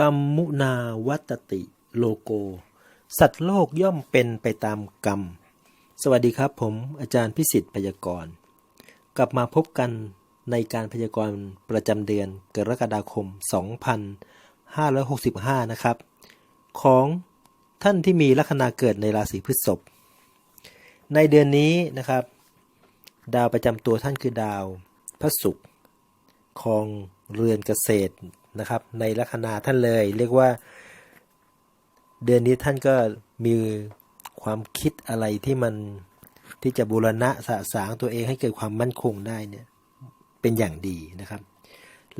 กรรมมุนาวัตติโลโก สัตว์โลกย่อมเป็นไปตามกรรม สวัสดีครับผมอาจารย์พิสิทธิ์พยากรณ์ กลับมาพบกันในการพยากรณ์ประจำเดือนกรกฎาคม 2565 นะครับ ของท่านที่มีลัคนาเกิดในราศีพฤษภในเดือนนี้นะครับ ดาวประจำตัวท่านคือดาวพระศุกร์ครองเรือนเกษตร นะครับ ในลัคนาท่านเลย เรียกว่า เดือนนี้ท่านก็มีความคิดอะไรที่มันที่จะบูรณะสะสางตัวเองให้เกิดความมั่นคงได้เนี่ยเป็นอย่างดีนะครับ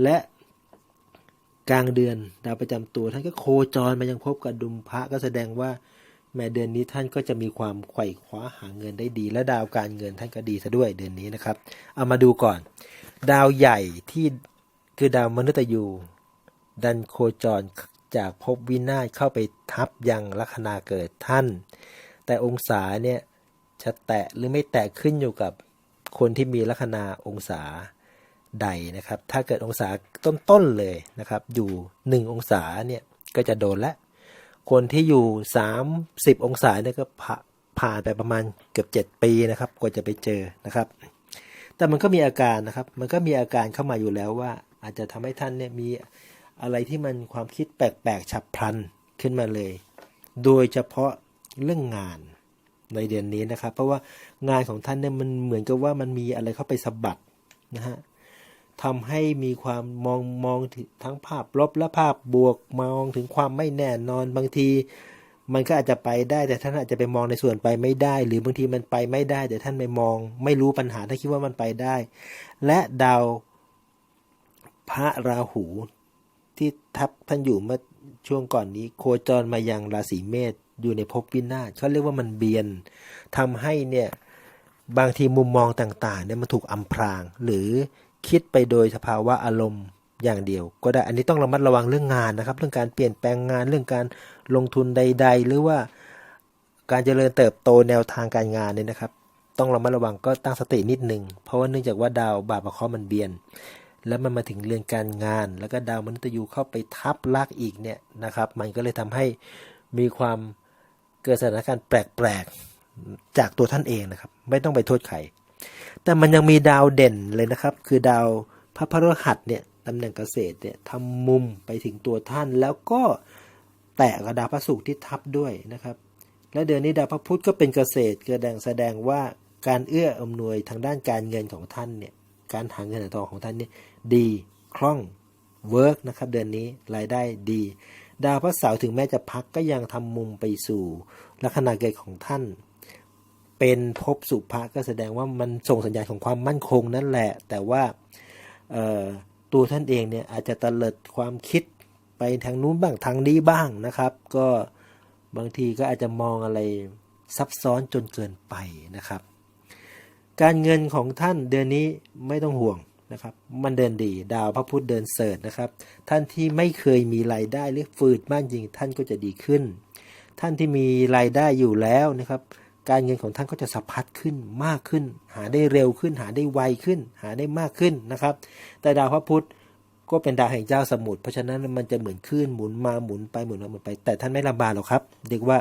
และกลางเดือนดาวประจำตัวท่านก็โคจรมายังพบกับดุมพระก็แสดงว่าแม้เดือนนี้ท่านก็จะมีความไขว่คว้าหาเงินได้ดี และดาวการเงินท่านก็ดีซะด้วยเดือนนี้นะครับ เอามาดูก่อน ดาวใหญ่ที่คือดาวมนุษย์ยู ดันโคจรจากภพวินาศเข้าไปทับยังลัคนาเกิดท่าน แต่องศาเนี่ยจะแตะหรือไม่แตะขึ้นอยู่กับคนที่มีลัคนาองศาใดนะครับ ถ้าเกิดองศาต้นๆเลยนะครับ อยู่หนึ่งองศาเนี่ยก็จะโดนและ คนที่อยู่สามสิบองศาเนี่ยก็ผ่าผ่านไปประมาณเกือบเจ็ดปีนะครับกว่าจะไปเจอนะครับ แต่มันก็มีอาการนะครับ มันก็มีอาการเข้ามาอยู่แล้วว่า อาจจะทำให้ท่านเนี่ยมี อะไรที่มันความคิดแปลกๆ ฉับพลันขึ้นมาเลย โดยเฉพาะเรื่องงานในเดือนนี้นะครับ เพราะว่างานของท่านเนี่ยมันเหมือนกับว่ามันมีอะไรเข้าไปสะบัดนะฮะทำให้มีความมองมองถึงทั้งภาพลบและภาพบวกมองถึงความไม่แน่นอนบางที มันก็อาจจะไปได้แต่ท่านอาจจะไปมองในส่วนไปไม่ได้ หรือบางทีมันไปไม่ได้ แต่ท่านไปมอง ไม่รู้ปัญหาถ้าคิดว่ามันไปได้ และดาวพระราหู ที่ทับท่านอยู่เมื่อช่วงก่อนนี้ โคจรมายังราศีเมษอยู่ในภพวินาศเขาเรียกว่ามันเบียนทำให้เนี่ยบางทีมุมมองต่างๆเนี่ยมันถูกอำพราง หรือคิดไปโดยสภาวะอารมณ์อย่างเดียว ก็ได้อันนี้ต้องระมัดระวังเรื่องงานนะครับ เรื่องการเปลี่ยนแปลงงานเรื่องการลงทุนใด ๆ หรือว่าการเจริญเติบโตแนวทางการงานเนี่ยนะครับ ต้องระมัดระวังก็ตั้งสตินิดนึงเพราะว่าเนื่องจากว่าดาวบาปประเคราะห์มันเบียน แล้วมันมาถึงเรื่อนการงาน แล้วก็ดาวมนุษย์ยูเข้าไปทับลากอีกเนี่ยนะครับ มันก็เลยทำให้มีความเกิดสถานการณ์แปลกๆจากตัวท่านเองนะครับ ไม่ต้องไปโทษใครแต่มันยังมีดาวเด่นเลยนะครับ คือดาวพระพฤหัสเนี่ยตำแหน่งเกษตรเนี่ยทำมุมไปถึงตัวท่านแล้วก็แตะกับดาวพระศุกร์ที่ทับด้วยนะครับ และเดือนนี้ดาวพระพุธก็เป็นเกษตรแสดงแสดงว่าการเอื้ออำนวยทางด้านการเงินของท่านเนี่ย การหาเงินหาทองของท่านนี่ดีคล่องเวิร์กนะครับเดือนนี้รายได้ดี ดาวพระเสาร์ถึงแม้จะพักก็ยังทำมุมไปสู่ลัคนาเกตของท่าน เป็นภพสุภะก็แสดงว่ามันส่งสัญญาณของความมั่นคงนั่นแหละ แต่ว่าตัวท่านเองเนี่ยอาจจะตะเลิดความคิดไปทางนู้นบ้างทางนี้บ้างนะครับ ก็บางทีก็อาจจะมองอะไรซับซ้อนจนเกินไปนะครับ การเงินของท่านเดือนนี้ไม่ต้องห่วงนะครับ มันเดินดี ดาวพระพุธเดินเสริฐนะครับ ท่านที่ไม่เคยมีรายได้หรือฝืดมากจริงท่านก็จะดีขึ้น ท่านที่มีรายได้อยู่แล้วนะครับ การเงินของท่านก็จะสะพัดขึ้นมากขึ้น หาได้เร็วขึ้น หาได้ไวขึ้น หาได้มากขึ้นนะครับ แต่ดาวพระพุธก็เป็นดาวแห่งเจ้าสมุทรเพราะฉะนั้นมันจะเหมือนคลื่นหมุนมาหมุนไปหมุนมาหมุนไป แต่ท่านไม่ลำบากหรอกครับ เรียกว่า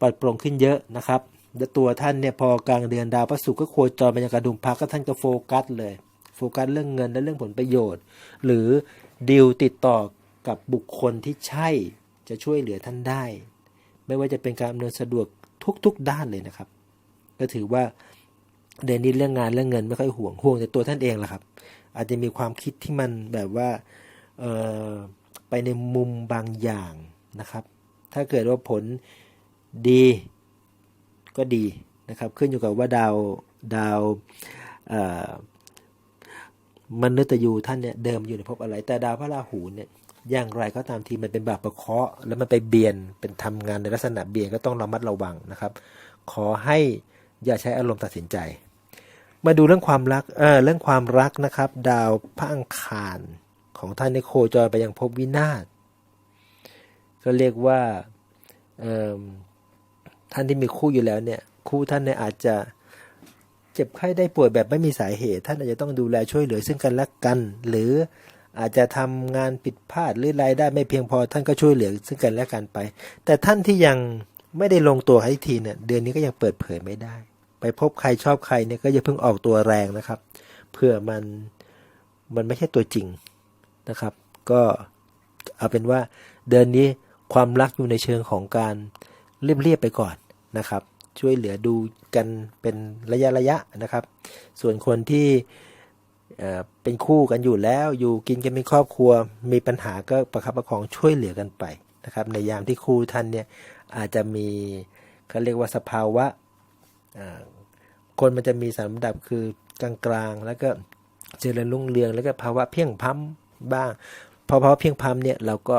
ปลอดโปร่งขึ้นเยอะนะครับ และตัวท่านเนี่ยพอกลางเดือนดาวพระศุกร์ก็โคจรมายังกระดุมพักก็ท่านก็โฟกัสเลย โฟกัสเรื่องเงินและเรื่องผลประโยชน์ หรือดีลติดต่อกับบุคคลที่ใช่จะช่วยเหลือท่านได้ ไม่ว่าจะเป็นการอำนวยสะดวกทุกๆด้านเลยนะครับ ก็ถือว่าเดือนนี้เรื่องงานเรื่องเงินไม่ค่อยห่วงห่วงแต่ตัวท่านเองแหละครับ อาจจะมีความคิดที่มันแบบว่าไปในมุมบางอย่างนะครับ ถ้าเกิดว่าผลดี ก็ดีนะครับ ขึ้นอยู่กับว่าดาวดาวมนุษย์ยูท่านเนี่ยเดิมอยู่ในภพอะไร แต่ดาวพระราหูเนี่ยอย่างไรก็ตามทีมันเป็นบาปประเคาะแล้วมันไปเบียนเป็นทำงานในลักษณะเบียนก็ต้องระมัดระวังนะครับ ขอให้อย่าใช้อารมณ์ตัดสินใจ มาดูเรื่องความรักเออเรื่องความรักนะครับ ดาวพระอังคารของท่านในโคจรไปยังภพวินาศก็เรียกว่า ท่านที่มีคู่อยู่แล้วเนี่ย คู่ท่านเนี่ยอาจจะเจ็บไข้ได้ป่วยแบบไม่มีสาเหตุ ท่านอาจจะต้องดูแลช่วยเหลือซึ่งกันและกัน หรืออาจจะทำงานผิดพลาดหรือรายได้ไม่เพียงพอท่านก็ช่วยเหลือซึ่งกันและกันไป แต่ท่านที่ยังไม่ได้ลงตัวให้ทีเนี่ยเดือนนี้ก็ยังเปิดเผยไม่ได้ ไปพบใครชอบใครเนี่ยก็อย่าเพิ่งออกตัวแรงนะครับเพื่อมันมันไม่ใช่ตัวจริงนะครับ ก็เอาเป็นว่าเดือนนี้ความรักอยู่ในเชิงของการเรียบๆไปก่อน นะครับ ช่วยเหลือดูกันเป็นระยะระยะนะครับ ส่วนคนที่เป็นคู่กันอยู่แล้วอยู่กินกันเป็นครอบครัว มีปัญหาก็ประคับประคองช่วยเหลือกันไปนะครับ ในยามที่คู่ท่านเนี่ยอาจจะมีเขาเรียกว่าสภาวะคนมันจะมีสามระดับคือกลางๆ แล้วก็เจริญรุ่งเรืองแล้วก็ภาวะเพียงพล้ำบ้างพอภาวะเพียงพล้ำเนี่ยเราก็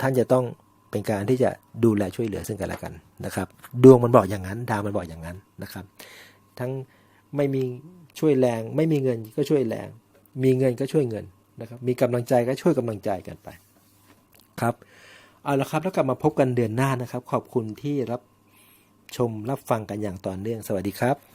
ท่านจะต้อง เป็นการที่จะดูแลช่วยเหลือซึ่งกันและกันนะครับ ดวงมันบอกอย่างนั้น ดาวมันบอกอย่างนั้นนะครับ ทั้งไม่มีช่วยแรง ไม่มีเงินก็ช่วยแรง มีเงินก็ช่วยเงินนะครับ มีกำลังใจก็ช่วยกำลังใจกันไปครับเอาละครับแล้วกลับมาพบกันเดือนหน้านะครับ ขอบคุณที่รับชมรับฟังกันอย่างต่อเนื่องสวัสดีครับ